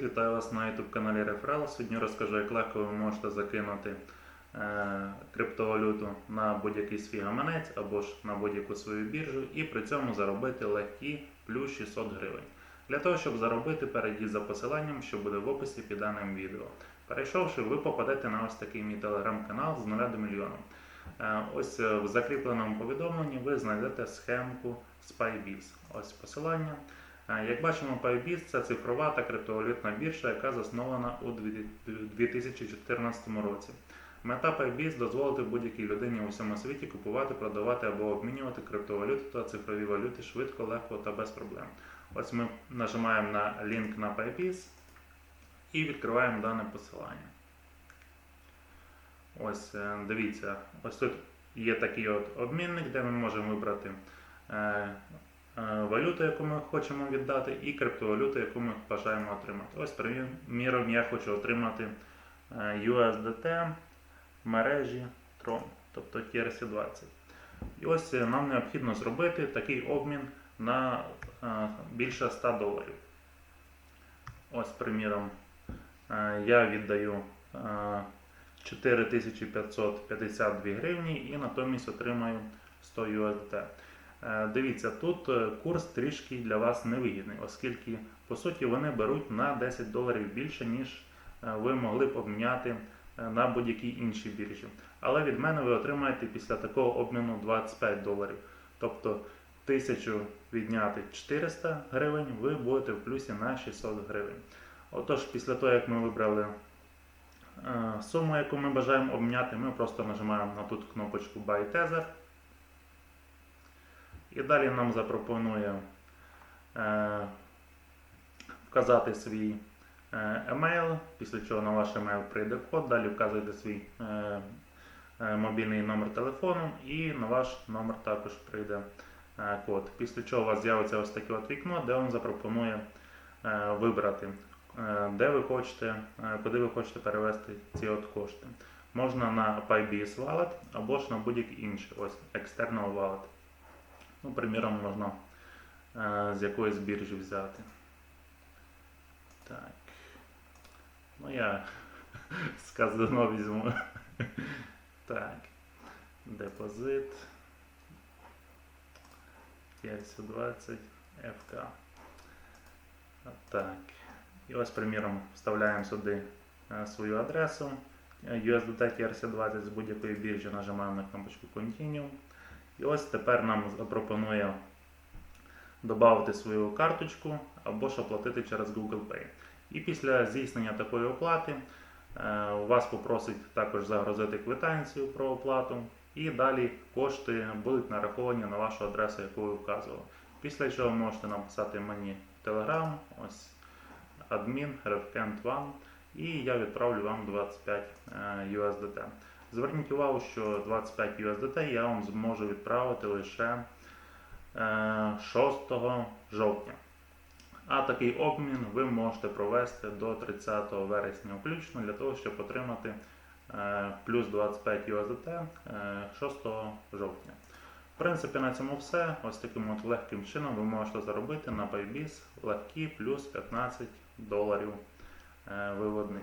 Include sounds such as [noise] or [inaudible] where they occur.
привіт! Вітаю вас на YouTube каналі Реферал. Сьогодні розкажу, як легко ви можете закинути е, криптовалюту на будь-який свій гаманець або ж на будь-яку свою біржу і при цьому заробити легкі плюс 600 гривень. Для того, щоб заробити, перейдіть за посиланням, що буде в описі під даним відео. Перейшовши, ви попадете на ось такий мій телеграм-канал з 0 до мільйона. Е, Ось е, в закріпленому повідомленні ви знайдете схемку SpyBiz. Ось посилання. Як бачимо, PyBiz – це цифрова та криптовалютна біржа, яка заснована у 2014 році. Мета PyBiz – дозволити будь-якій людині у всьому світі купувати, продавати або обмінювати криптовалюту та цифрові валюти швидко, легко та без проблем. Ось ми нажимаємо на лінк на PyBiz і відкриваємо дане посилання. Ось е, дивіться, ось тут є такий от обмінник, де ми можемо вибрати е, валюту, яку ми хочемо віддати, і криптовалюту, яку ми бажаємо отримати. Ось, приміром, я хочу отримати е, USDT мережі Tron, тобто TRC20. І ось е, нам необхідно зробити такий обмін на е, більше 100 доларів. Ось, приміром, е, я віддаю е, 4552 гривні і натомість отримаю 100 USDT. Е, Дивіться, тут е, курс трішки для вас невигідний, оскільки по суті вони беруть на 10 доларів більше, ніж е, ви могли б обміняти на будь-якій іншій біржі. Але від мене ви отримаєте після такого обміну 25 доларів. Тобто 1000 відняти 400 гривень, ви будете в плюсі на 600 гривень. Отож, після того, як ми вибрали суму, яку ми бажаємо обміняти, ми просто нажимаємо на тут кнопочку Buy Tether. І далі нам запропонує е, вказати свій е, емейл, після чого на ваш емейл прийде код, далі вказуєте свій е, е, мобільний номер телефону і на ваш номер також прийде е, код. Після чого у вас з'явиться ось таке от вікно, де вам запропонує е, вибрати, е, де ви хочете, е, куди ви хочете перевести ці от кошти. Можна на PyBiz Wallet або ж на будь-який інший, ось External Wallet. Ну, приміром, можна е, з якоїсь біржі взяти. Так. Ну, я [laughs] з казино візьму. Так. Депозит. TLC20 FK. Так. І ось, приміром, вставляємо сюди е, свою адресу. Е, USDT TRC20 з будь-якої біржі нажимаємо на кнопочку Continue. І ось тепер нам запропонує додати свою карточку або ж оплатити через Google Pay. І після здійснення такої оплати е, вас попросить також загрузити квитанцію про оплату. І далі кошти будуть нараховані на вашу адресу, яку ви вказували. Після чого можете написати мені в Telegram, ось admin revkent1, і я відправлю вам 25 е, USDT. Зверніть увагу, що 25 USDT я вам зможу відправити лише е, 6 жовтня. А такий обмін ви можете провести до 30 вересня включно для того, щоб отримати е, плюс 25 USDT е, 6 жовтня. В принципі, на цьому все. Ось таким от легким чином ви можете заробити на PayBiz легкі плюс 15 доларів е, виводних.